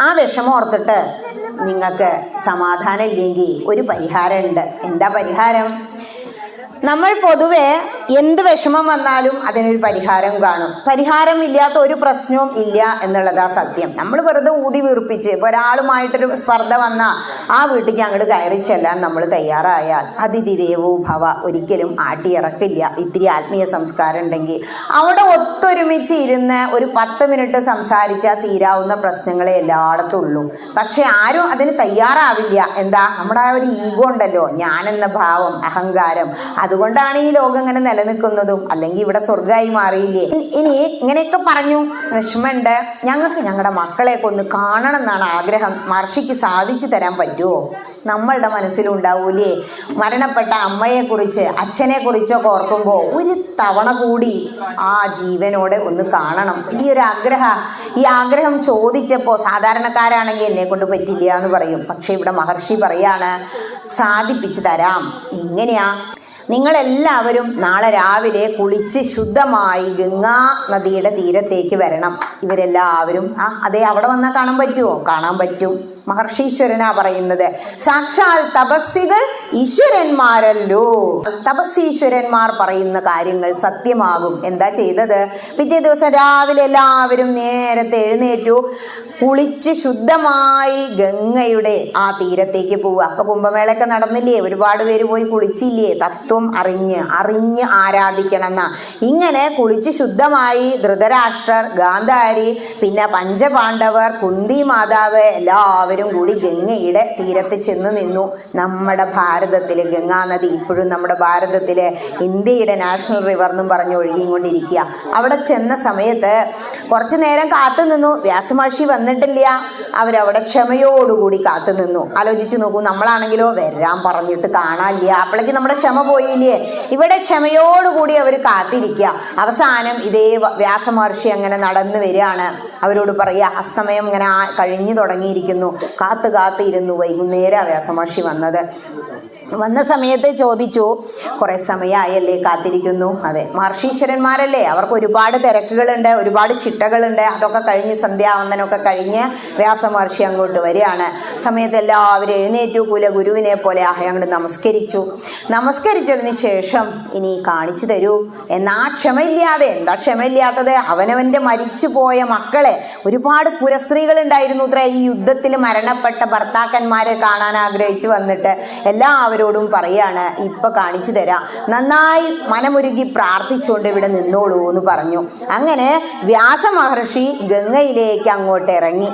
ആ വിഷമം ഓർത്തിട്ട് നിങ്ങൾക്ക് സമാധാനം ഇല്ലെങ്കിൽ ഒരു പരിഹാരമുണ്ട്. എന്താ പരിഹാരം? നമ്മൾ പൊതുവെ എന്ത് വിഷമം വന്നാലും അതിനൊരു പരിഹാരം കാണും. പരിഹാരം ഇല്ലാത്ത ഒരു പ്രശ്നവും ഇല്ല എന്നുള്ളതാ സത്യം. നമ്മൾ വെറുതെ ഊതി വീർപ്പിച്ച് ഒരാളുമായിട്ടൊരു സ്പർദ്ധ വന്നാൽ ആ വീട്ടിലേക്ക് അങ്ങോട്ട് കയറി ചെല്ലാൻ നമ്മൾ തയ്യാറായാൽ അതിഥി ദേവോ ഭവ ഒരിക്കലും ആട്ടിയിറക്കില്ല. ഇത്തിരി ആത്മീയ സംസ്കാരം ഉണ്ടെങ്കിൽ അവിടെ ഒത്തൊരുമിച്ച് ഇരുന്ന് ഒരു പത്ത് മിനിറ്റ് സംസാരിച്ചാൽ തീരാവുന്ന പ്രശ്നങ്ങളെ എല്ലായിടത്തും ഉള്ളൂ. പക്ഷെ ആരും അതിന് തയ്യാറാവില്ല. എന്താ? നമ്മുടെ ആ ഒരു ഈഗോ ഉണ്ടല്ലോ. ഞാനെന്ന ഭാവം അഹങ്കാരം. അതുകൊണ്ടാണ് ഈ ലോകം ഇങ്ങനെ നിലനിൽക്കുന്നതും അല്ലെങ്കിൽ ഇവിടെ സ്വർഗമായി മാറിയില്ലേ? ഇനി- ഇങ്ങനെയൊക്കെ പറഞ്ഞു. വിഷമമുണ്ട്. ഞങ്ങൾക്ക് ഞങ്ങളുടെ മക്കളെയൊക്കെ ഒന്ന് കാണണം എന്നാണ് ആഗ്രഹം. മഹർഷിക്ക് സാധിച്ചു തരാൻ പറ്റുമോ? നമ്മളുടെ മനസ്സിലുണ്ടാവൂലേ? മരണപ്പെട്ട അമ്മയെക്കുറിച്ച് അച്ഛനെക്കുറിച്ചൊക്കെ ഓർക്കുമ്പോൾ ഒരു തവണ കൂടി ആ ജീവനോട് ഒന്ന് കാണണം. ഈ ഒരു ആഗ്രഹ ഈ ആഗ്രഹം ചോദിച്ചപ്പോൾ സാധാരണക്കാരാണെങ്കിൽ എന്നെ കൊണ്ട് പറ്റില്ല എന്ന് പറയും. പക്ഷേ ഇവിടെ മഹർഷി പറയാണ് സാധിപ്പിച്ചു തരാം. എങ്ങനെയാ നിങ്ങളെല്ലാവരും നാളെ രാവിലെ കുളിച്ച് ശുദ്ധമായി ഗംഗാ നദിയുടെ തീരത്തേക്ക് വരണം. ഇവരെല്ലാവരും ആ അതെ അവിടെ വന്നാൽ കാണാൻ പറ്റുമോ കാണാൻ പറ്റും. മഹർഷീശ്വരനാ പറയുന്നത്. സാക്ഷാൽ തപസ്സികൾ ഈശ്വരന്മാരല്ലോ. തപസ്സീശ്വരന്മാർ പറയുന്ന കാര്യങ്ങൾ സത്യമാകും. എന്താ ചെയ്തത്? പിറ്റേ ദിവസം രാവിലെ എല്ലാവരും നേരത്തെ എഴുന്നേറ്റു. കുളിച്ച് ശുദ്ധമായി ഗംഗയുടെ ആ തീരത്തേക്ക് പോവുക. അപ്പൊ കുംഭമേളയൊക്കെ നടന്നില്ലേ? ഒരുപാട് പേര് പോയി കുളിച്ചില്ലേ? തത്വം അറിഞ്ഞ് അറിഞ്ഞ് ആരാധിക്കണമെന്ന. ഇങ്ങനെ കുളിച്ച് ശുദ്ധമായി ധൃതരാഷ്ട്രർ ഗാന്ധാരി പിന്നെ പഞ്ചപാണ്ഡവർ കുന്തി മാതാവ് എല്ലാവരും കൂടി ഗംഗയുടെ തീരത്ത് ചെന്ന് നിന്നു. നമ്മുടെ ഭാരതത്തിൽ ഗംഗാനദി ഇപ്പോഴും നമ്മുടെ ഭാരതത്തിലെ ഇന്ത്യയുടെ നാഷണൽ റിവർ എന്നും പറഞ്ഞ് ഒഴുകിക്കൊണ്ടിരിക്കുക. അവിടെ ചെന്ന സമയത്ത് കുറച്ച് നേരം കാത്തു നിന്നു. വ്യാസമഹർഷി വന്നിട്ടില്ല. അവരവിടെ ക്ഷമയോടുകൂടി കാത്തു നിന്നു. ആലോചിച്ച് നോക്കൂ നമ്മളാണെങ്കിലോ വരാൻ പറഞ്ഞിട്ട് കാണാനില്ല. അപ്പോഴേക്ക് നമ്മുടെ ക്ഷമ പോയില്ലേ? ഇവിടെ ക്ഷമയോടുകൂടി അവർ കാത്തിരിക്കുക. അവസാനം ഇതേ വ്യാസമഹർഷി അങ്ങനെ നടന്നു വരികയാണ്. അവരോട് പറയുക അസ്തമയം ഇങ്ങനെ കഴിഞ്ഞു തുടങ്ങിയിരിക്കുന്നു. കാത്ത് കാത്തിരുന്നു വൈകുന്നേരം വ്യാസമഹർഷി വന്നത്. വന്ന സമയത്ത് ചോദിച്ചു കുറേ സമയമായല്ലേ കാത്തിരിക്കുന്നു? അതെ മഹർഷീശ്വരന്മാരല്ലേ അവർക്ക് ഒരുപാട് തിരക്കുകളുണ്ട് ഒരുപാട് ചിട്ടകളുണ്ട്. അതൊക്കെ കഴിഞ്ഞ് സന്ധ്യാവന്തനൊക്കെ കഴിഞ്ഞ് വ്യാസമഹർഷി അങ്ങോട്ട് വരികയാണ്. സമയത്ത് എല്ലാവരും എഴുന്നേറ്റു കുലഗുരുവിനെ പോലെ അങ്ങോട്ട് നമസ്കരിച്ചു. നമസ്കരിച്ചതിന് ശേഷം ഇനി കാണിച്ചു തരൂ. എന്നാ ക്ഷമയില്ലാതെ എന്താ ക്ഷമയില്ലാത്തത്? അവനവന്റെ മരിച്ചു പോയ മക്കളെ ഒരുപാട് പുരസ്ത്രീകളുണ്ടായിരുന്നു ഇത്ര ഈ യുദ്ധത്തിൽ മരണപ്പെട്ട ഭർത്താക്കന്മാരെ കാണാൻ ആഗ്രഹിച്ചു വന്നിട്ട്. എല്ലാവരോടും പറയാണ് ഇപ്പൊ കാണിച്ചു തരാം. നന്നായി മനമുരുകി പ്രാർത്ഥിച്ചുകൊണ്ട് ഇവിടെ നിന്നോളൂ എന്ന് പറഞ്ഞു. അങ്ങനെ വ്യാസ മഹർഷി ഗംഗയിലേക്ക് അങ്ങോട്ട് ഇറങ്ങി.